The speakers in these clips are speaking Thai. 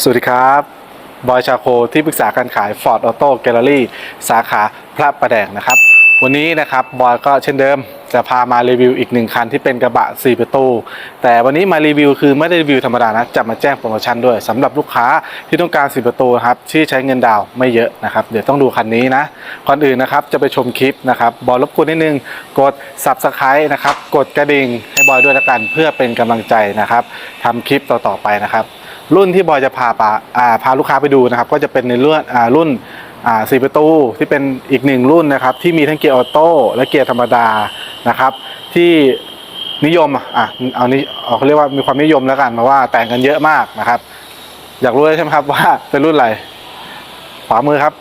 สวัสดีครับ บอยชาโคที่ปรึกษาการขาย Ford Auto Gallery สาขาพระประแดงนะครับ วันนี้นะครับบอยก็เช่นเดิมจะพามารีวิวอีกหนึ่งคันที่เป็นกระบะ 4 ประตู แต่วันนี้มารีวิวคือไม่ได้รีวิวธรรมดานะจะมาแจ้งโปรโมชั่นด้วยสำหรับลูกค้าที่ต้องการ 4 ประตูครับที่ใช้เงินดาวไม่เยอะนะครับเดี๋ยวต้องดูคันนี้นะก่อนอื่นนะครับจะไปชมคลิปนะครับบอยรบกวนนิดนึงกด Subscribe นะครับกดกระดิ่งให้บอยด้วยละกันเพื่อเป็นกำลังใจนะครับทำคลิปต่อๆไปนะครับ รุ่นที่บอยจะพาปาอ่าพาลูกค้าไปดูนะครับ ก็จะเป็นในเรื่องรุ่นสี่ประตูที่เป็นอีกหนึ่งรุ่นนะครับ ที่มีทั้งเกียร์ออโต้และเกียร์ธรรมดานะครับ ที่นิยมอะเอานี้เขาเรียกว่ามีความนิยมแล้วกันเพราะว่าแต่งกันเยอะมากนะครับ อยากรู้เลยใช่ไหมครับว่าเป็นรุ่นอะไรขวามือครับ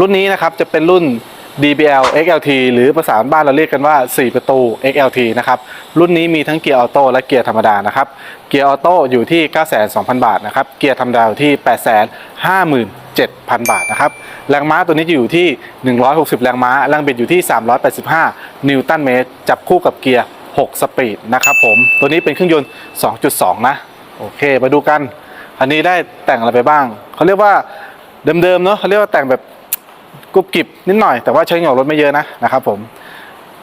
รุ่นนี้นะครับจะเป็นรุ่น DBL XLT หรือภาษาบ้านเราเรียกกันว่า 4 ประตู XLT นะครับ รุ่นนี้มีทั้งเกียร์ออโต้และเกียร์ธรรมดานะครับ เกียร์ออโต้อยู่ที่ 9,200 บาทนะครับ เกียร์ธรรมดาอยู่ที่ 857,000 บาทนะครับ แรงม้าตัวนี้จะอยู่ที่ 160 แรงม้า แรงบิดอยู่ที่ 385 นิวตันเมตร จับคู่กับเกียร์ 6 สปีดนะครับผม ตัวนี้เป็นเครื่องยนต์ 2.2 นะ โอเค มาดูกัน อันนี้ได้แต่งอะไรไปบ้าง เขาเรียกว่าเดิมๆเนาะเขาเรียกว่าแต่งแบบ กรุบกริบนิดหน่อยแต่ว่าใช้เงารถไม่เยอะนะนะครับผม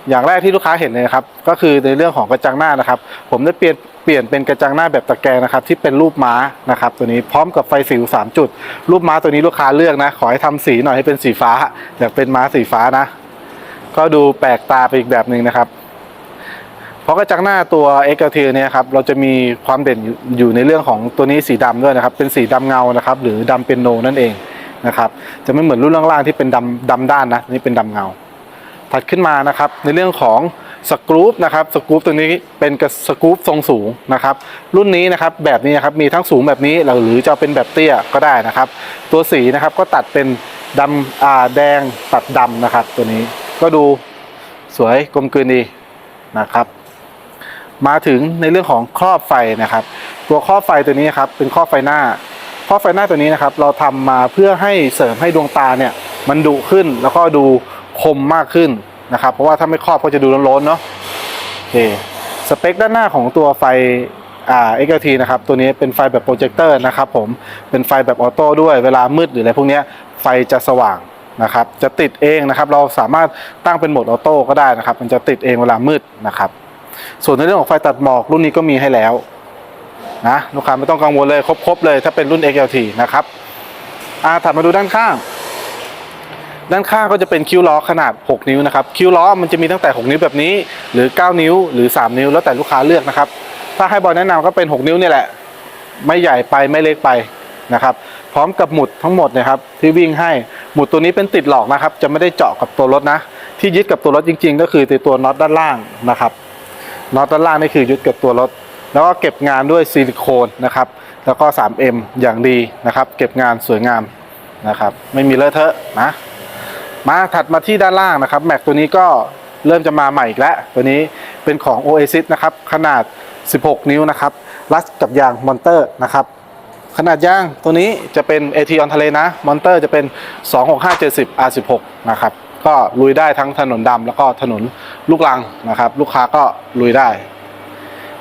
อย่างแรกที่ลูกค้าเห็นเลยครับก็คือในเรื่องของกระจังหน้านะครับ ผมได้เปลี่ยนเปลี่ยนเป็นกระจังหน้าแบบตะแกรงนะครับที่เป็นรูปม้านะครับตัวนี้พร้อมกับไฟสิวสามจุด รูปม้าตัวนี้ลูกค้าเลือกนะ ขอให้ทำสีหน่อยให้เป็นสีฟ้า อยากเป็นม้าสีฟ้านะ ก็ดูแปลกตาไปอีกแบบหนึ่งนะครับ เพราะกระจังหน้าตัว x l t เนี่ยครับเราจะมีความเด่นอยู่ในเรื่องของตัวนี้สีดำด้วยนะครับ เป็นสีดำเงานะครับ หรือดำเป็นโนนั่นเอง นะครับ จะไม่เหมือนรุ่นล่างๆที่เป็นดำดำด้านนะนี่เป็นดำเงา ถัดขึ้นมานะครับ ในเรื่องของสกรูปนะครับสกรูปตัวนี้เป็นกระสกรูปทรงสูงนะครับ รุ่นนี้นะครับแบบนี้นะครับมีทั้งสูงแบบนี้หรือจะเป็นแบบเตี้ยก็ได้นะครับ ตัวสีนะครับก็ตัดเป็นดำอ่าแดงตัดดำนะครับ ตัวนี้ก็ดูสวยกลมกลืนดีนะครับ มาถึงในเรื่องของครอบไฟนะครับ ตัวครอบไฟตัวนี้ครับเป็นครอบไฟหน้า รอบไฟหน้าตัวนี้นะครับเราทำมาเพื่อให้เสริมให้ดวงตาเนี่ยมันดุขึ้นแล้วก็ดูคมมากขึ้นนะครับ เพราะว่าถ้าไม่ครอบก็จะดูร้อนๆเนาะโอเคสเปคด้านหน้าของตัวไฟอ่า XLT นะครับตัวนี้เป็นไฟแบบโปรเจคเตอร์นะครับผมเป็นไฟแบบออโต้ด้วยเวลามืดหรืออะไรพวกนี้ไฟจะสว่างนะครับจะติดเองนะครับเราสามารถตั้งเป็นโหมดออโต้ก็ได้นะครับ มันจะติดเองเวลามืดนะครับ ส่วนในเรื่องของไฟตัดหมอกรุ่นนี้ก็มีให้แล้ว นะลูกค้าไม่ต้องกังวลเลยครบๆเลยถ้าเป็นรุ่น XLT นะครับอ่าถัดมาดูด้านข้างด้านข้างก็จะเป็นคิ้วล้อขนาด 6 นิ้วนะครับคิ้วล้อมันจะมีตั้งแต่ 6 นิ้วแบบนี้ หรือ 9 นิ้วหรือ 3 นิ้ว แล้วแต่ลูกค้าเลือกนะครับ ถ้าให้บอยแนะนำก็เป็น 6 นิ้วนี่แหละ ไม่ใหญ่ไปไม่เล็กไปนะครับพร้อมกับหมุดทั้งหมดนะครับที่วิ่งให้หมุดตัวนี้เป็นติดหลอกนะครับ จะไม่ได้เจาะกับตัวรถนะ ที่ยึดกับตัวรถจริง ๆ ก็คือตัวน็อตด้านล่างนะครับน็อตด้านล่างนี่คือยึดกับตัวรถ แล้วก็เก็บงานด้วยซิลิโคนนะครับ แล้วก็ 3M อย่างดีนะครับ เก็บงานสวยงามนะครับ ไม่มีเลอะเทอะนะ มาถัดมาที่ด้านล่างนะครับ แม็กตัวนี้ก็เริ่มจะมาใหม่อีกแล้ว ตัวนี้เป็นของ Oasis นะครับ ขนาด 16 นิ้วนะครับ รัดกับยางมอนเตอร์นะครับขนาดยางตัวนี้จะเป็น AT on ทะเลนะ มอนเตอร์จะเป็น 26570 R16 นะครับ ก็ลุยได้ทั้งถนนดำแล้วก็ถนนลูกลังนะครับ ลูกค้าก็ลุยได้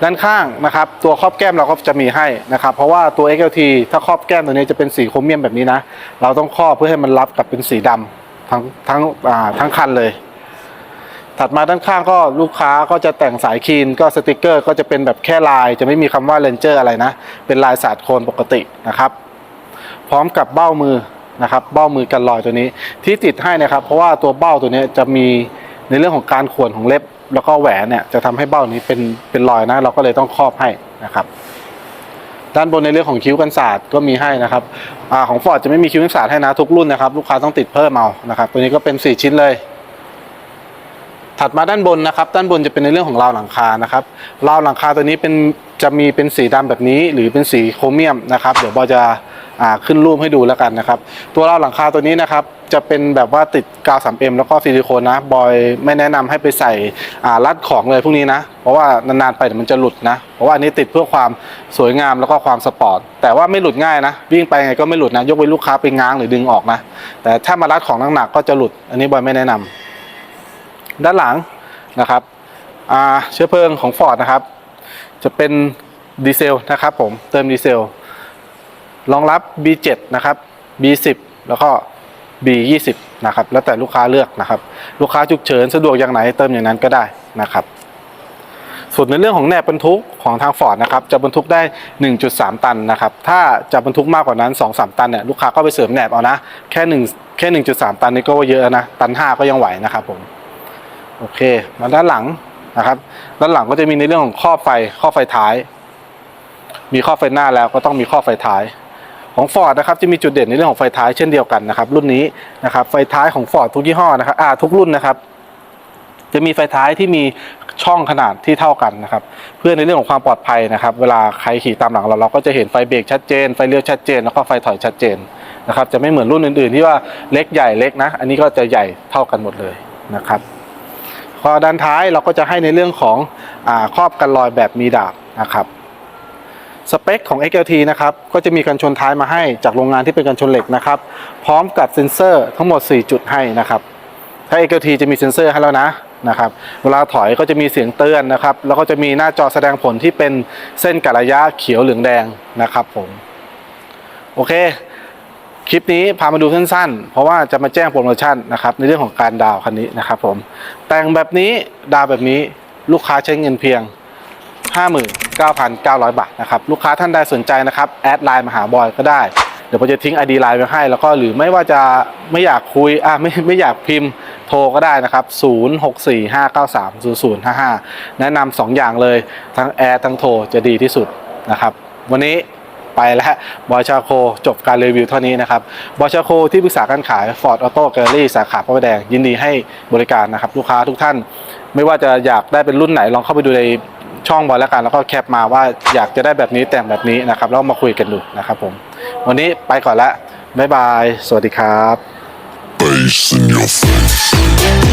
ด้านข้างนะครับตัวครอบแก้มเราก็จะมีให้นะครับเพราะว่าตัว XLT ถ้าครอบแก้มตัวนี้จะเป็นสีโครเมียมแบบนี้นะ เราต้องครอบเพื่อให้มันรับกับเป็นสีดำทั้งทั้งอ่าทั้งคันเลย ถัดมาด้านข้างก็ลูกค้าก็จะแต่งสายคีนก็สติกเกอร์ ก็จะเป็นแบบแค่ลาย จะไม่มีคำว่าเลนเจอร์อะไรนะ เป็นลายสาดโคนปกตินะครับ พร้อมกับเบ้ามือนะครับเบ้ามือกันรอยตัวนี้ที่ติดให้นะครับ เพราะว่าตัวเบ้าตัวนี้จะมีในเรื่องของการข่วนของเล็บ แล้วก็แหวนเนี่ยจะทำให้เบ้านี้เป็นเป็นรอยนะ เราก็เลยต้องครอบให้นะครับ ด้านบนในเรื่องของคิ้วกันศาสตร์ก็มีให้นะครับอของฟอร์ดจะไม่มีคิ้วกันศาสตร์ให้นะทุกรุ่นนะครับ ลูกค้าต้องติดเพิ่มเอานะครับ ตัวนี้ก็เป็น 4 ชิ้นเลย ถัดมาด้านบนนะครับ ด้านบนจะเป็นในเรื่องของราวหลังคานะครับราวหลังคาตัวนี้เป็นจะมีเป็นสีดำแบบนี้ หรือเป็นสีโครเมียมนะครับ เดี๋ยวบอจะขึ้นรูปให้ดูแล้วกันนะครับ ตัวราวหลังคาตัวนี้นะครับ จะเป็นแบบว่าติดกาว 3M แล้วก็ซิลิโคนนะ บอยไม่แนะนำให้ไปใส่รัดของเลยพวกนี้นะ เพราะว่านานๆไปเดี๋ยวมันจะหลุดนะ เพราะว่าอันนี้ติดเพื่อความสวยงามแล้วก็ความสปอร์ต แต่ว่าไม่หลุดง่ายนะ วิ่งไปไงก็ไม่หลุดนะ ยกเว้นลูกค้าไปง้างหรือดึงออกนะ แต่ถ้ามารัดของหนักๆก็จะหลุด อันนี้บอยไม่แนะนำด้านหลังนะครับเชื้อเพลิงของ Ford นะครับ จะเป็นดีเซลนะครับผม เติมดีเซล รองรับ B7 นะครับ B10 แล้วก็ B20 นะครับแล้วแต่ลูกค้าเลือกนะครับ ลูกค้าฉุกเฉินสะดวกอย่างไหนเติมอย่างนั้นก็ได้นะครับส่วนในเรื่องของแนบบรรทุกของทางฟอร์ดนะครับจะบรรทุกได้ 1.3 ตันนะครับถ้าจะบรรทุกมากกว่านั้น 2-3 ตันเนี่ยลูกค้าก็ไปเสริมแหนบเอานะแค่1แค่ 1.3 ตันนี่ก็ว่าเยอะนะตัน 5 ก็ยังไหวนะครับผมโอเคมาด้านหลังนะครับ ด้านหลังก็จะมีในเรื่องของข้อไฟข้อไฟท้าย มีข้อไฟหน้าแล้วก็ต้องมีข้อไฟท้าย ของ Ford นะครับจะมีจุดเด่นในเรื่องของไฟท้ายเช่นเดียวกันนะครับรุ่นนี้นะครับไฟท้ายของ Ford ทุกยี่ห้อนะครับอ่าทุกรุ่นนะครับจะมีไฟท้ายที่มีช่องขนาดที่เท่ากันนะครับ เพื่อในเรื่องของความปลอดภัยนะครับ เวลาใครขี่ตามหลังเราเราก็จะเห็นไฟเบรกชัดเจนไฟเลี้ยวชัดเจน แล้วก็ไฟถอยชัดเจนนะครับ จะไม่เหมือนรุ่นอื่น ๆ ที่ว่าเล็กใหญ่เล็กนะ อันนี้ก็จะใหญ่เท่ากันหมดเลยนะครับข้อด้านท้ายเราก็จะให้ในเรื่องของอครอบกันรอยแบบมีดาบนะครับ สเปคของ XLT นะครับก็จะมีกันชนท้ายมาให้จากโรงงานที่เป็นกันชนเหล็กนะครับ พร้อมกับเซ็นเซอร์ทั้งหมด 4 จุดให้นะครับถ้า XLT จะมีเซ็นเซอร์ให้แล้วนะนะครับเวลาถอยก็จะมีเสียงเตือนนะครับ แล้วก็จะมีหน้าจอแสดงผลที่เป็นเส้นกระยะเขียวเหลืองแดงนะครับผมโอเค คลิปนี้พามาดูสั้นๆ เพราะว่าจะมาแจ้งโปรโมชั่นนะครับในเรื่องของการดาวคันนี้นะครับผมแต่งแบบนี้ดาวแบบนี้ลูกค้าใช้เงินเพียง 9,900 บาทนะครับลูกค้าท่านใดสนใจนะครับแอดไลน์มาหาบอยก็ได้เดี๋ยวผมจะทิ้ง ID ไลน์ไว้ให้ แล้วก็หรือไม่ว่าจะไม่อยากคุยอะไม่ไม่อยากพิมพ์โทรก็ได้นะครับ 0645930055 แนะนำสองอย่างเลย ทั้งแอร์ทั้งโทรจะดีที่สุดนะครับวันนี้ไปแล้วบอยชาโคจบการรีวิวเท่านี้นะครับบอยชาโคที่ปรึกษาการขาย Ford Auto Gallery สาขาพระประแดงยินดีให้บริการนะครับ ลูกค้าทุกท่าน ไม่ว่าจะอยากได้เป็นรุ่นไหนลองเข้าไปดูใน ช่องบอยแล้วกัน แล้วก็แคปมาว่าอยากจะได้แบบนี้แต่งแบบนี้นะครับแล้วมาคุยกันดูนะครับผม วันนี้ไปก่อนละบ๊ายบาย สวัสดีครับ Bass in your face.